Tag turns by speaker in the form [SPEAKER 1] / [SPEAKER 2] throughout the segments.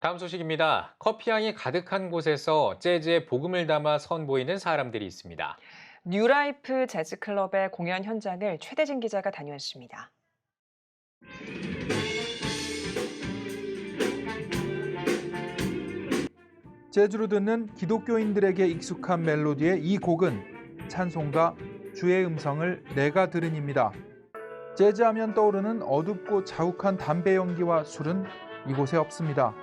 [SPEAKER 1] 다음 소식입니다. 커피향이 가득한 곳에서 재즈의 복음을 담아 선보이는 사람들이 있습니다.
[SPEAKER 2] 뉴라이프 재즈클럽의 공연 현장을 최대진 기자가 다녀왔습니다.
[SPEAKER 3] 재즈로 듣는 기독교인들에게 익숙한 멜로디의 이 곡은 찬송가 주의 음성을 내가 들으니입니다. 재즈하면 떠오르는 어둡고 자욱한 담배 연기와 술은 이곳에 없습니다.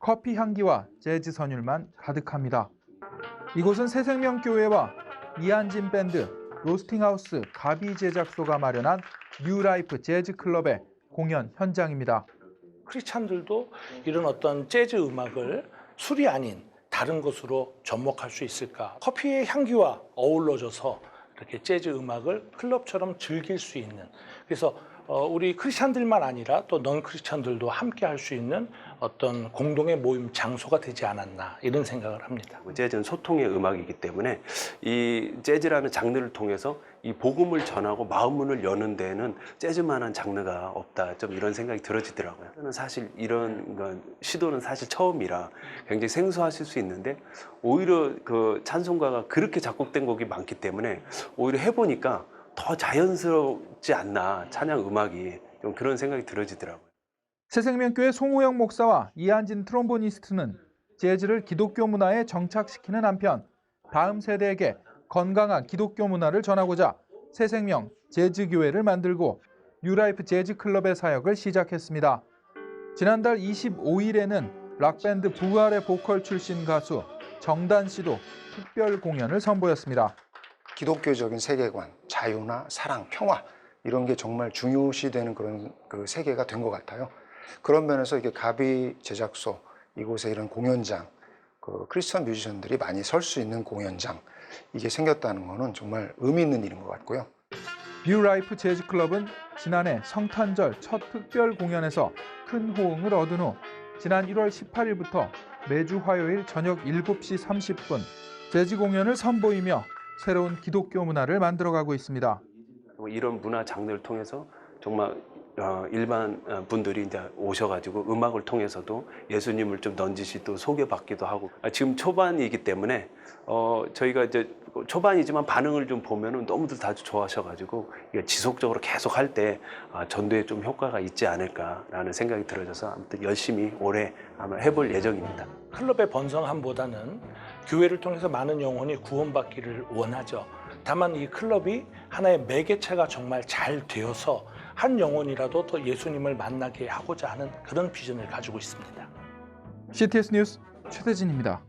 [SPEAKER 3] 커피 향기와 재즈 선율만 가득합니다. 이곳은 새생명교회와 이한진 밴드, 로스팅하우스 가비 제작소가 마련한 뉴라이프 재즈 클럽의 공연 현장입니다.
[SPEAKER 4] 크리스찬들도 이런 어떤 재즈 음악을 술이 아닌 다른 것으로 접목할 수 있을까? 커피의 향기와 어우러져서 이렇게 재즈 음악을 클럽처럼 즐길 수 있는 그래서 어, 우리 크리스찬들만 아니라 또 넌 크리스찬들도 함께 할 수 있는 어떤 공동의 모임 장소가 되지 않았나 이런 생각을 합니다.
[SPEAKER 5] 재즈는 소통의 음악이기 때문에 이 재즈라는 장르를 통해서 이 복음을 전하고 마음 문을 여는 데에는 재즈만한 장르가 없다. 좀 이런 생각이 들어지더라고요. 저는 사실 이런 건 시도는 사실 처음이라 굉장히 생소하실 수 있는데 오히려 그 찬송가가 그렇게 작곡된 곡이 많기 때문에 오히려 해보니까 더 자연스럽지 않나 찬양 음악이 좀 그런 생각이 들어지더라고요.
[SPEAKER 3] 새생명교회 송우영 목사와 이한진 트롬보니스트는 재즈를 기독교 문화에 정착시키는 한편 다음 세대에게 건강한 기독교 문화를 전하고자 새생명 재즈 교회를 만들고 뉴라이프 재즈 클럽의 사역을 시작했습니다. 지난달 25일에는 락밴드 부활의 보컬 출신 가수 정단 씨도 특별 공연을 선보였습니다.
[SPEAKER 6] 기독교적인 세계관, 자유나 사랑, 평화 이런 게 정말 중요시되는 그런 그 세계가 된 것 같아요. 그런 면에서 이게 가비 제작소 이곳에 이런 공연장, 그 크리스천 뮤지션들이 많이 설 수 있는 공연장 이게 생겼다는 거는 정말 의미 있는 일인 것 같고요.
[SPEAKER 3] 뉴라이프 재즈 클럽은 지난해 성탄절 첫 특별 공연에서 큰 호응을 얻은 후 지난 1월 18일부터 매주 화요일 저녁 7시 30분 재즈 공연을 선보이며 새로운 기독교 문화를 만들어가고 있습니다.
[SPEAKER 5] 뭐 이런 문화 장르를 통해서 정말 어, 일반 어, 분들이 이제 오셔가지고 음악을 통해서도 예수님을 좀 넌지시 또 소개받기도 하고 아, 지금 초반이기 때문에 어, 저희가 이제 초반이지만 반응을 좀 보면은 너무들 다들 좋아하셔가지고 지속적으로 계속 할때 아, 전도에 좀 효과가 있지 않을까라는 생각이 들어져서 아무튼 열심히 올해 아마 해볼 예정입니다.
[SPEAKER 4] 클럽의 번성함보다는 교회를 통해서 많은 영혼이 구원받기를 원하죠. 다만 이 클럽이 하나의 매개체가 정말 잘 되어서 한 영혼이라도 더 예수님을 만나게 하고자 하는 그런 비전을 가지고 있습니다.
[SPEAKER 3] CTS 뉴스 최대진입니다.